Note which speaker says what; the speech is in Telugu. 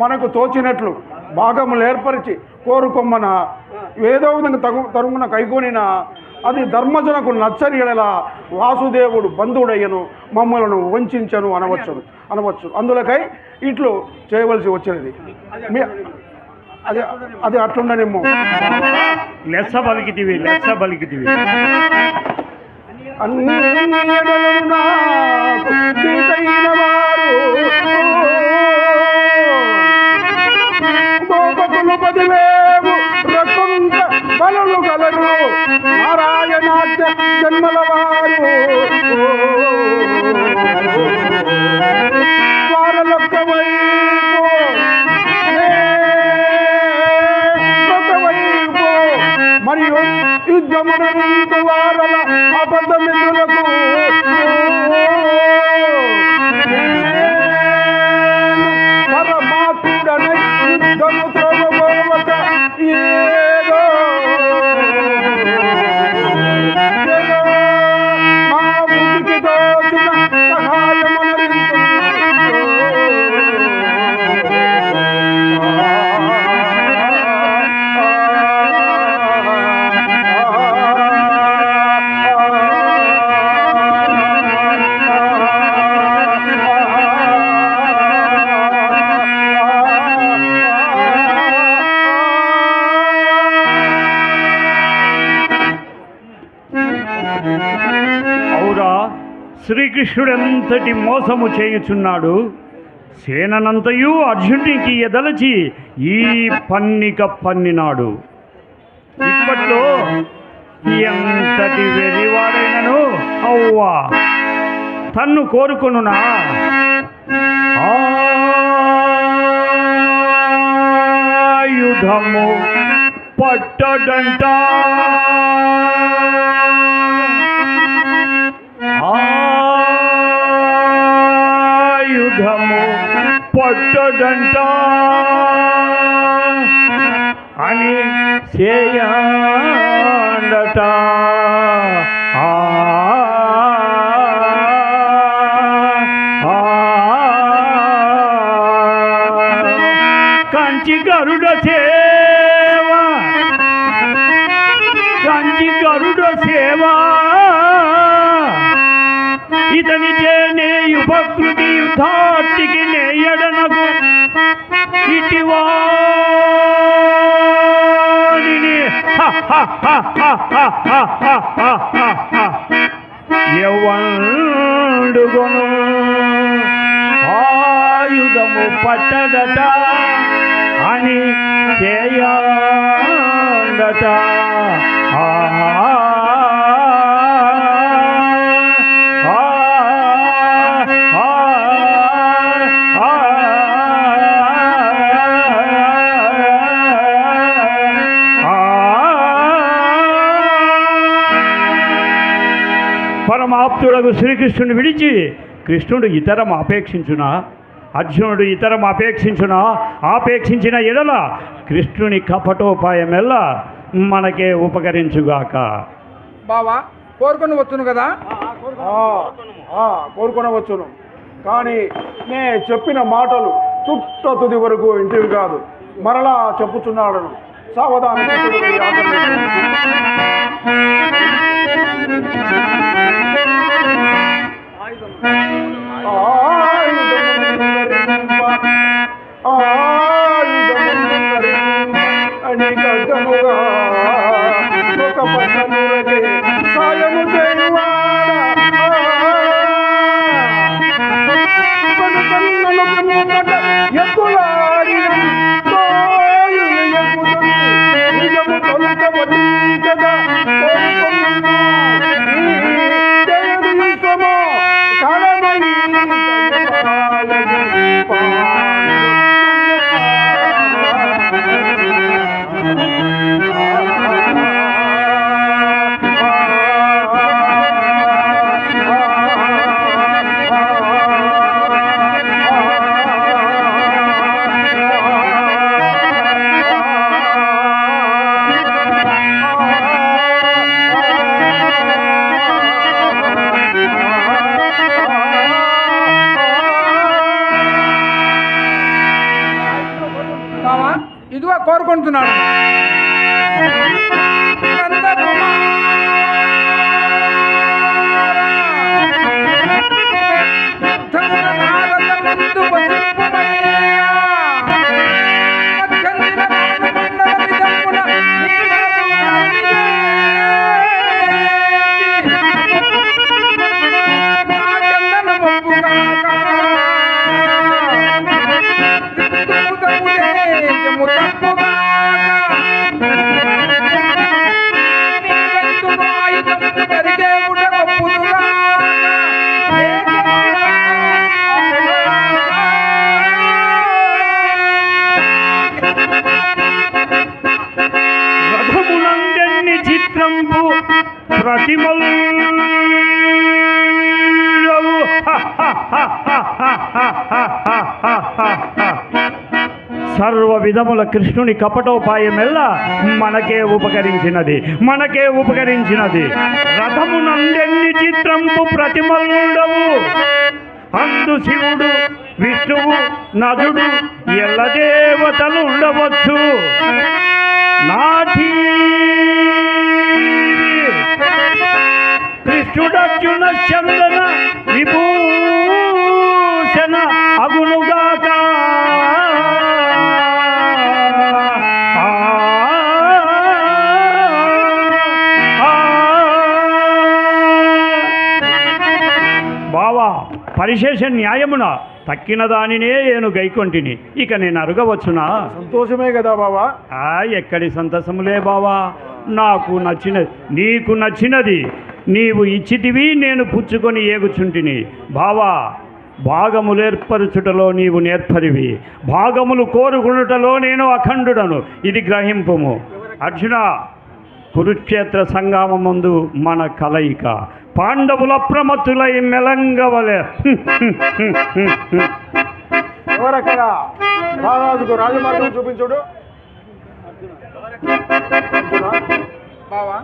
Speaker 1: మనకు తోచినట్లు భాగములు ఏర్పరిచి కోరుకొమ్మన ఏదో విధంగా తగు తరుగున కైకొనిన అది ధర్మజనకు నచ్చని ఎడల వాసుదేవుడు బంధువుడయ్యను మమ్మలను వంచను అనవచ్చు అనవచ్చు. అందులకై ఇట్లు చేయవలసి వచ్చినది. అది అది అట్లుండనేమో
Speaker 2: లెస్స పలికితివి లెస్స పలికితివి
Speaker 1: అన్ని Mario, you don't want
Speaker 2: అవురా శ్రీకృష్ణుడెంతటి మోసము చేయుచున్నాడు? సేననంతయు అర్జునుడికి ఎదలచి ఈ పన్నిక పన్నినాడు. ఇప్పట్లో ఎంతటి వెరివాడైనను అవ్వా తన్ను కోరుకొనునా? ఆయుధము పట్టడంట? పట్టడంట అని చేయండట కంచి గరుడ సేవ. కంచి గరుడ సేవా. ఇతనిచే నే ఉపకృతి యుద్ధాటికి నేయడనగు ఇటివాడిని. ఎవండుగును ఆయుధము పట్టదట అని చేయడట. ఆహా. పరమాప్తుడకు శ్రీకృష్ణుని విడిచి కృష్ణుడు ఇతరం అపేక్షించునా? అర్జునుడు ఇతరం అపేక్షించునా? ఆపేక్షించిన ఎడల కృష్ణుని కపటోపాయమెల్లా మనకే ఉపకరించుగాక.
Speaker 3: బావా కోరుకొని వచ్చును కదా?
Speaker 1: ఆ, ఆ, కోరుకొనవచ్చును. కానీ నే చెప్పిన మాటలు చుట్ట తుది వరకు ఇంటివి కాదు. మరలా చెప్పుచున్నాడను. సావధాన
Speaker 3: ఇదిగో కోరుకుంటున్నాడు
Speaker 2: చిత్రం చిత్రంబు ప్రతిమలు సర్వ విధముల కృష్ణుని కపటోపాయమెల్లా మనకే ఉపకరించినది మనకే ఉపకరించినది. రథమునందెన్ని చిత్రంపు ప్రతిమలుండవు అందు శివుడు విష్ణువు నదుడు ఎల్ల దేవతలు ఉండవచ్చు. నాటి కృష్ణుడర్జున చందన విభూషణ అగునుగా పరిశేష న్యాయమున తక్కిన దానినే నేను గైకొంటిని. ఇక నేను అరుగవచ్చునా?
Speaker 1: సంతోషమే కదా బావా?
Speaker 2: ఆ ఎక్కడి సంతసములే బావా? నాకు నచ్చినది నీకు నచ్చినది నీవు ఇచ్చితివి నేను పుచ్చుకొని ఏగుచుంటిని. బావా భాగములేర్పరుచుటలో నీవు నేర్పరివి. భాగములు కోరుకునుటలో నేను అఖండుడను. ఇది గ్రహింపుము. అర్జున కురుక్షేత్ర సంగమముందు మన కలయిక. పాండవుల ప్రమత్తులై మెలంగవలే.
Speaker 1: ఎవరక్కడ? మహారాజుకు రాజమార్గం చూపించుడు.
Speaker 3: బావా?